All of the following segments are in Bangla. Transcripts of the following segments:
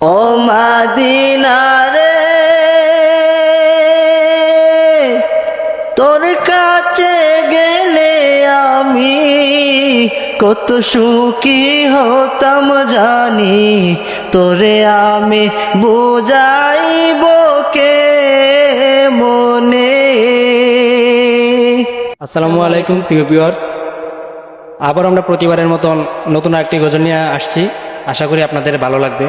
ও মাদিনারে তোর কাছে গেলে আমি কত সুখী হতাম জানি, তোরে আমি বুঝাইব কে মনে। আসসালামু আলাইকুম, প্রিয় ভিউয়ার্স আবার আমরা প্রতিবারের মতন নতুন একটি গজল নিয়ে আসছি। আশা করি আপনাদের ভালো লাগবে।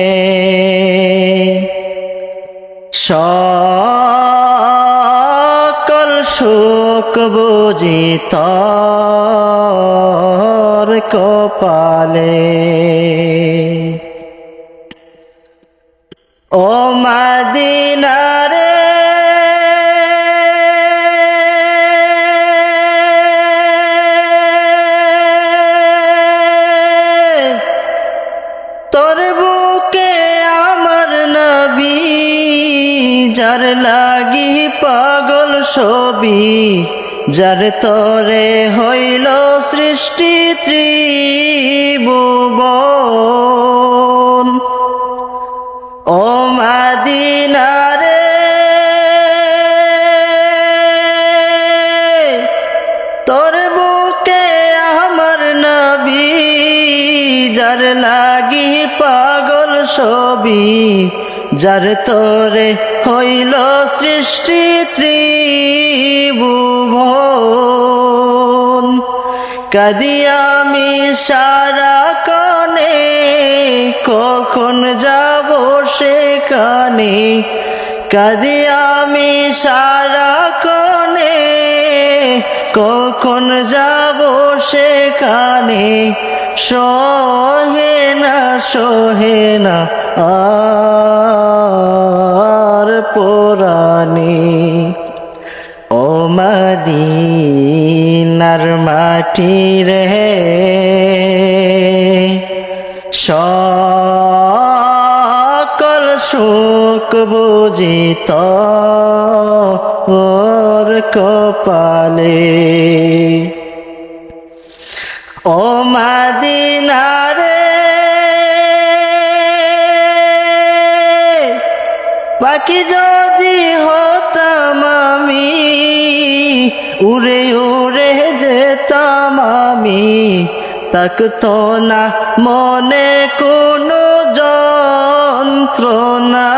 সকল শোক বুঝি কপালে। ও যার লাগি পাগল ছবি, যার তরে হইল সৃষ্টি ত্রিভুবন। ও মাদিনারে, তোর বুকে আমার নবী, যার লাগি পাগল ছবি যার তোরে হইল সৃষ্টি ত্রিভুবন। কাদি আমি সারা কনে, কখন যাব সেখানে? কাদি আমি সারা কনে, কখন যাব সেখানে? সহে না সহে না আর পোরানি ও মদিনার মাটি রে। সকল সুখ বুঝি তোর কপালে। ও মাদিনারে বাকি যদি উড়ে উড়ে যেতাম আমি। তাকতো না মনে কোনো যন্ত্রণা।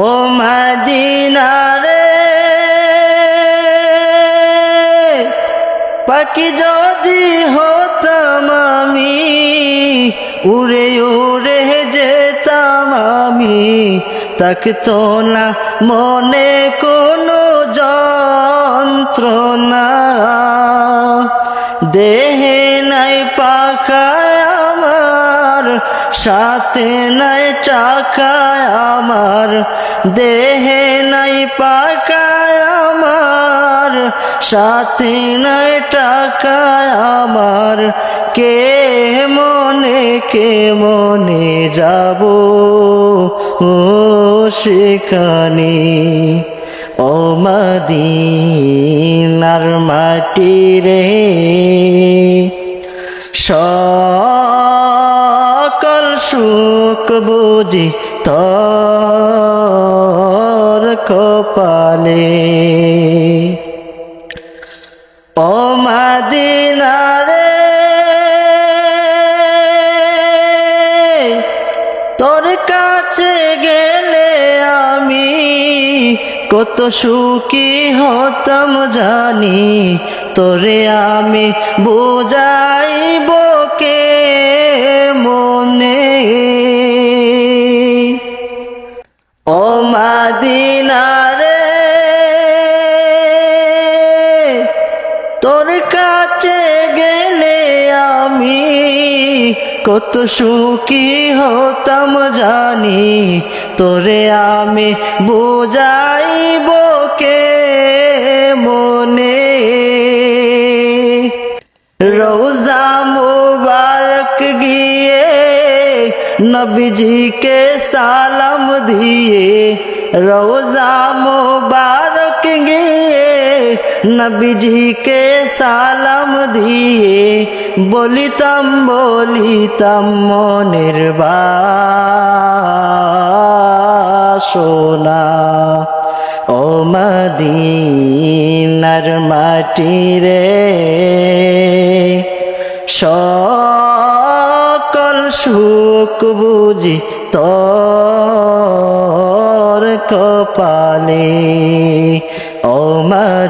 ও মাদিনারে পাখি যদি হতাম আমি, উড়ে উড়ে যেতাম আমি। তাকতো না মনে কোনো যন্ত্রণা। দেহে নাই পাখায় আমার, সাথে নাই টাকায় আমার। দেহে নাই পাকায় আমার, সাথে নাই টাকায় আমার। কে মনে কে মনে যাব? ও সেখানে ও মদিনার মাটি রে সকল সুখ বুঝি তোর কপালে। ও কত সুখী হতাম জানি, তোরে আমি বুঝাইব কে মনে। ও মাদিনারে, তোর কাছে গেলে আমি কত সুখী হতাম জানি তোরে আমি বুঝাইব কে মনে? রোজা মুবারক গিয়ে নবীজিকে সালাম দিয়ে রোজা মুবারক গিয়ে নবীজিকে সালাম দিয়ে বলিতাম বলিতাম মনের বাসনা। ও মদিনার মাটি রে সকল সুখ বুঝি তোর